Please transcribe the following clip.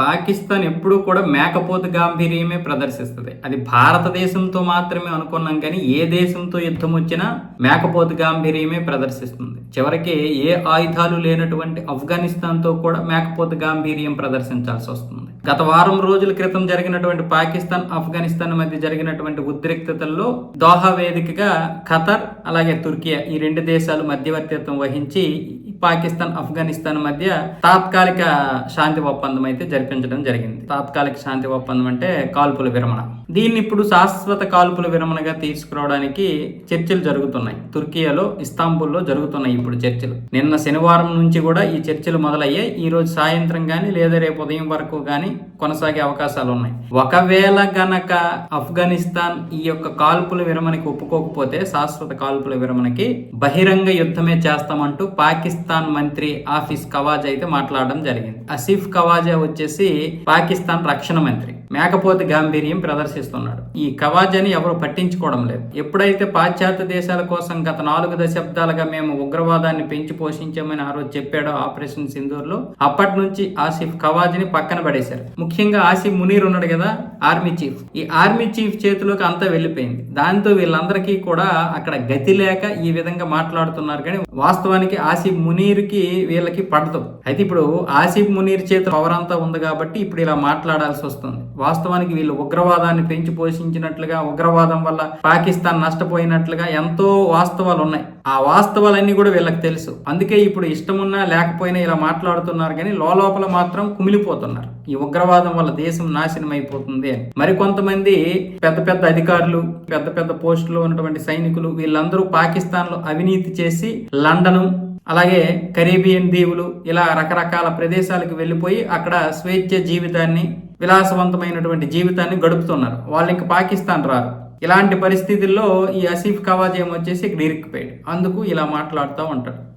పాకిస్తాన్ ఎప్పుడూ కూడా మేకపోతు గాంభీర్యమే ప్రదర్శిస్తుంది. అది భారతదేశంతో మాత్రమే అనుకున్నాం కానీ ఏ దేశంతో యుద్ధం వచ్చినా మేకపోతు గాంభీర్యమే ప్రదర్శిస్తుంది. చివరికి ఏ ఆయుధాలు లేనటువంటి ఆఫ్ఘనిస్తాన్తో కూడా మేకపోతు గాంభీర్యం ప్రదర్శించాల్సి వస్తుంది. గత వారం రోజుల క్రితం జరిగినటువంటి పాకిస్తాన్ ఆఫ్ఘనిస్తాన్ మధ్య జరిగినటువంటి ఉద్రిక్తతల్లో దోహా వేదికగా ఖతర్ అలాగే తుర్కియా ఈ రెండు దేశాలు మధ్యవర్తిత్వం వహించి పాకిస్తాన్ ఆఫ్ఘనిస్తాన్ మధ్య తాత్కాలిక శాంతి ఒప్పందం అయితే జరిపించడం జరిగింది. తాత్కాలిక శాంతి ఒప్పందం అంటే కాల్పుల విరమణ. దీన్ని ఇప్పుడు శాశ్వత కాల్పుల విరమణగా తీసుకురావడానికి చర్చలు జరుగుతున్నాయి. తుర్కియాలో ఇస్తాంబుల్లో జరుగుతున్నాయి ఇప్పుడు చర్చలు. నిన్న శనివారం నుంచి కూడా ఈ చర్చలు మొదలయ్యాయి. ఈ రోజు సాయంత్రం కానీ లేదా రేపు ఉదయం వరకు కానీ కొనసాగే అవకాశాలు ఉన్నాయి. ఒకవేళ గనక ఆఫ్ఘనిస్తాన్ ఈ యొక్క కాల్పుల విరమణకి ఒప్పుకోకపోతే శాశ్వత కాల్పుల విరమణకి బహిరంగ యుద్ధమే చేస్తామంటూ పాకిస్తాన్ మంత్రి ఆఫీస్ కవాజ్ అయితే మాట్లాడడం జరిగింది. అసీఫ్ కవాజా వచ్చేసి పాకిస్తాన్ రక్షణ మంత్రి. మేకపోతే గాంభీర్యం ప్రదర్శిస్తున్నాడు. ఈ కవాజాని ఎవరు పట్టించుకోవడం లేదు. ఎప్పుడైతే పాశ్చాత్య దేశాల కోసం గత నాలుగు దశాబ్దాలుగా మేము ఉగ్రవాదాన్ని పెంచి పోషించామని ఆ రోజు చెప్పాడో ఆపరేషన్ సింధూర్లో అప్పటి నుంచి ఆసిఫ్ కవాజ్ని పక్కన పడేశారు. ముఖ్యంగా ఆసిఫ్ మునీర్ ఉన్నాడు కదా ఆర్మీ చీఫ్. ఈ ఆర్మీ చీఫ్ చేతిలోకి అంతా వెళ్ళిపోయింది. దాంతో వీళ్ళందరికీ కూడా అక్కడ గతి లేక ఈ విధంగా మాట్లాడుతున్నారు కానీ వాస్తవానికి ఆసిఫ్ మునీర్కి వీళ్ళకి పడదు. అయితే ఇప్పుడు ఆసిఫ్ మునీర్ చేతిలో పవర్ అంతా ఉంది కాబట్టి ఇప్పుడు ఇలా మాట్లాడాల్సి వస్తుంది. వాస్తవానికి వీళ్ళు ఉగ్రవాదాన్ని పెంచి పోషించినట్లుగా ఉగ్రవాదం వల్ల పాకిస్తాన్ నష్టపోయినట్లుగా ఎంతో వాస్తవాలు ఉన్నాయి. ఆ వాస్తవాలన్నీ కూడా వీళ్ళకి తెలుసు. అందుకే ఇప్పుడు ఇష్టమున్నా లేకపోయినా ఇలా మాట్లాడుతున్నారు కానీ లోపల మాత్రం కుమిలిపోతున్నారు. ఈ ఉగ్రవాదం వల్ల దేశం నాశనం అయిపోతుంది అని. మరికొంతమంది పెద్ద పెద్ద అధికారులు పెద్ద పెద్ద పోస్టులో ఉన్నటువంటి సైనికులు వీళ్ళందరూ పాకిస్తాన్లో అవినీతి చేసి లండను అలాగే కరీబియన్ దీవులు ఇలా రకరకాల ప్రదేశాలకు వెళ్ళిపోయి అక్కడ స్వేచ్ఛ జీవితాన్ని విలాసవంతమైనటువంటి జీవితాన్ని గడుపుతున్నారు. వాళ్ళు ఇంకా పాకిస్తాన్ రారు. ఇలాంటి పరిస్థితుల్లో ఈ అసీఫ్ కవాజ్ ఏమొచ్చేసి ఇక్కడ ఇరిక్కిపోయాడు. అందుకు ఇలా మాట్లాడుతూ ఉంటాడు.